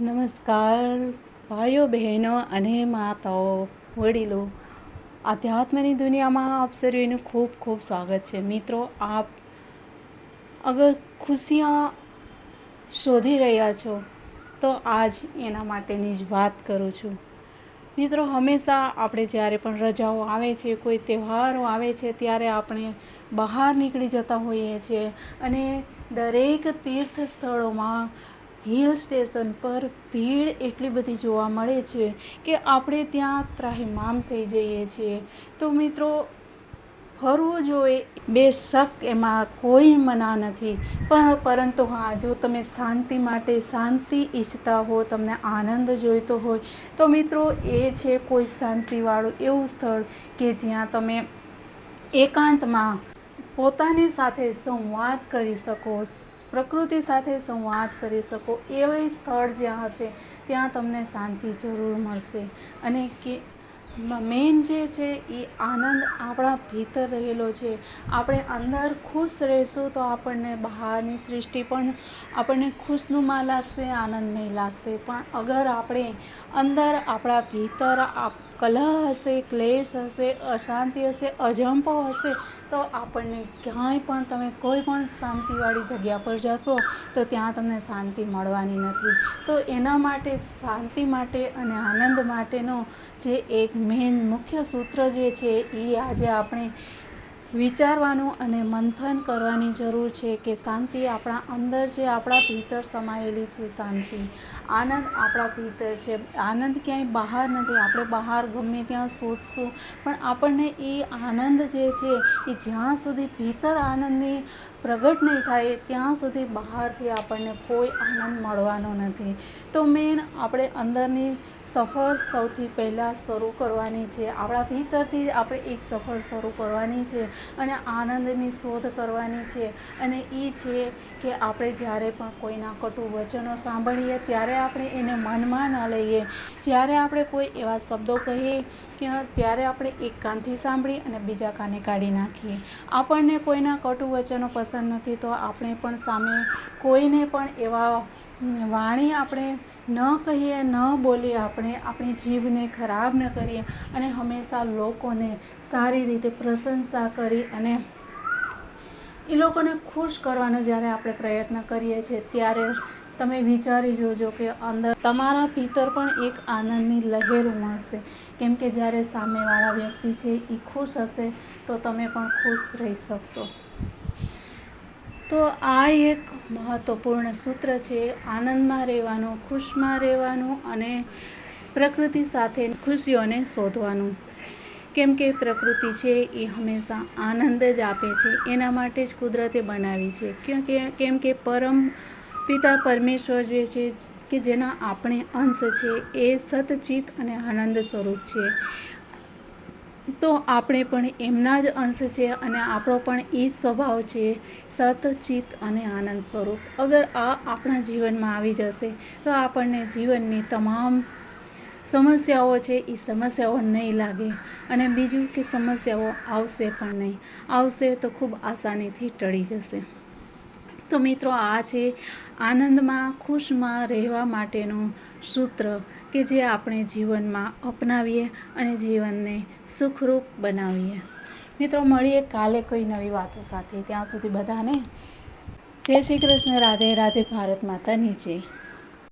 નમસ્કાર, ભાઈઓ, બહેનો અને માતાઓ, વડીલો. આધ્યાત્મની દુનિયામાં આપ સર્વેનું ખૂબ ખૂબ સ્વાગત છે. મિત્રો, આપ અગર ખુશિયાँ શોધી રહ્યા છો, તો આજ એના માટેની જ વાત કરું છું. મિત્રો, હંમેશા આપણે જ્યારે પણ રજાઓ આવે છે, કોઈ તહેવારો આવે છે, ત્યારે આપણે બહાર નીકળી જતા હોઈએ છીએ અને દરેક તીર્થ સ્થળોમાં હિલ સ્ટેશન પર ભીડ એટલી બધી જોવા મળે છે કે આપણે ત્યાં ત્રાહિમામ થઈ જઈએ છીએ. તો મિત્રો, ફરવું જોઈએ બેશક એમાં કોઈ મના નથી. પણ પરંતુ હા, જો તમે શાંતિ માટે શાંતિ ઈચ્છતા હો, તમને આનંદ જોઈતો હોય, તો મિત્રો, એ છે કોઈ શાંતિવાળું એવું સ્થળ કે જ્યાં તમે એકાંતમાં પોતાની સાથે સંવાદ કરી શકો, પ્રકૃતિ સાથે સંવાદ કરી શકો એવા સ્થળ જ્યાં હશે, ત્યાં તમને શાંતિ જરૂર મળશે. અને કે મેઇન જે છે એ આનંદ આપણા ભીતર રહેલો છે. આપણે અંદર ખુશ રહીશું તો આપણને બહારની સૃષ્ટિ પણ આપણને ખુશનુમા લાગશે, આનંદમય લાગશે. પણ અગર આપણે અંદર આપણા ભીતર કલહ હશે, ક્લેશ હશે, અશાંતિ હશે, અજંપો હશે, તો આપણને ક્યાંય પણ તમે કોઈ પણ શાંતિવાળી જગ્યા પર જશો, તો ત્યાં તમને શાંતિ મળવાની નથી. તો એના માટે, શાંતિ માટે અને આનંદ માટેનો જે એક મેન મુખ્ય સૂત્ર જે છે એ આજે આપણે વિચારવાનું અને મંથન કરવાની જરૂર છે કે શાંતિ આપણા અંદર છે, આપણા ભીતર સમાયેલી છે શાંતિ. આનંદ આપણા ભીતર છે. આનંદ ક્યાંય બહાર નથી. આપણે બહાર ગમે ત્યાં શોધશું. પણ આપણને એ આનંદ જે છે, એ જ્યાં સુધી ભીતર આનંદની પ્રગટ નહીં થાય, ત્યાં સુધી બહારથી આપણને કોઈ આનંદ મળવાનો નથી. તો મેન આપણે અંદરની સફર સૌથી પહેલાં શરૂ કરવાની છે. આપણા ભીતરથી આપણે એક સફર શરૂ કરવાની છે અને આનંદની શોધ કરવાની છે. અને એ છે કે આપણે જ્યારે પણ કોઈના કટુ વચનો સાંભળીએ, ત્યારે આપણે એને મનમાં ન લઈએ. જ્યારે આપણે કોઈ એવા શબ્દો કહીએ કે ત્યારે આપણે એક કાનથી સાંભળી અને બીજા કાને કાઢી નાખીએ. આપણને કોઈના કટુ વચનો પસંદ નથી, તો આપણે પણ સામે કોઈને પણ એવા વાણી આપણે ન કહીએ, ન બોલીએ, આપણે આપણી જીભને ખરાબ ન કરીએ અને હંમેશા લોકોને સારી રીતે પ્રશંસા કરી અને એ લોકોને ખુશ કરવાનો જ્યારે આપણે પ્રયત્ન કરીએ છીએ, ત્યારે તમે વિચારી જોજો કે અંદર તમારા ભીતર પણ એક આનંદની લહેર ઉમળશે. કેમ કે જ્યારે સામેવાળા વ્યક્તિ છે, એ ખુશ હશે, તો તમે પણ ખુશ રહી શકશો. તો આ એક મહત્ત્વપૂર્ણ સૂત્ર છે, આનંદમાં રહેવાનું, ખુશમાં રહેવાનું અને પ્રકૃતિ સાથે ખુશીઓને શોધવાનું. કેમ કે પ્રકૃતિ છે, એ હંમેશા આનંદ જ આપે છે, એના માટે જ કુદરતે બનાવી છે. કેમ કે કેમ કે પરમ પિતા પરમેશ્વર જે છે, કે જેના આપણે અંશ છે, એ સતચિત અને આનંદ સ્વરૂપ છે. તો આપણે પણ એમના જ અંશ છે અને આપણો પણ એ સ્વભાવ છે સતચિત અને આનંદ સ્વરૂપ. અગર આ આપણા જીવનમાં આવી જશે, તો આપણને જીવનની તમામ સમસ્યાઓ છે એ સમસ્યાઓ નહીં લાગે અને બીજું કે સમસ્યાઓ આવશે પણ નહીં. આવશે તો ખૂબ આસાનીથી ટળી જશે. તો મિત્રો, આ છે આનંદમાં, ખુશમાં રહેવા માટેનું સૂત્ર કે જે આપણે જીવનમાં અપનાવીએ અને જીવનને સુખરૂપ બનાવીએ. મિત્રો, મળીએ કાલે કોઈ નવી વાતો સાથે. ત્યાં સુધી બધાને જય શ્રી કૃષ્ણ. રાધે રાધે ભારત માતા જય.